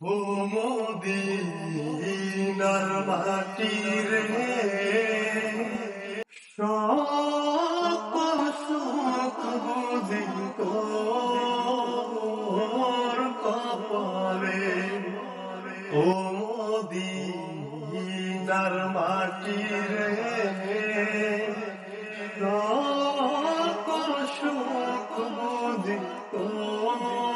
ও মদিনার মাটি রে সকল সুখ বুঝি তোর কপালে। ও মদিনার মাটি রে বুঝি তোর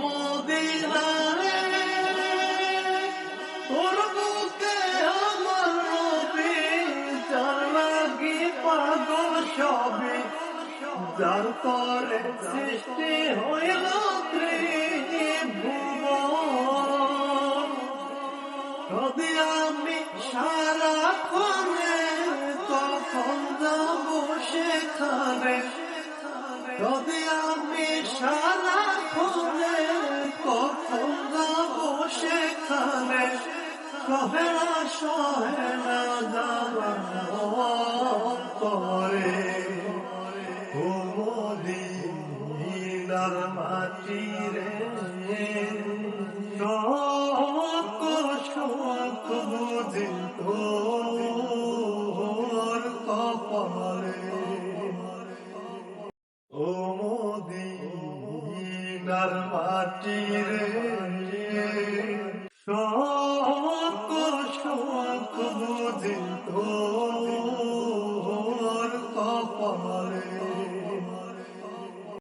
মদিনা তোর বুকে আমার রবি যার লাগি পাগল সবে। যার তরে সৃষ্টি হইল যদি আমি সারা ক্ষণে কখন যাব সেখানে যদি আমি সারা খুলে কখন যাব সেখানে। সহে না সহে না যাবার করে ও মদিনার মাটি রে বাংলার মাটি রে শোক শোক বুঝি তোর কপালে।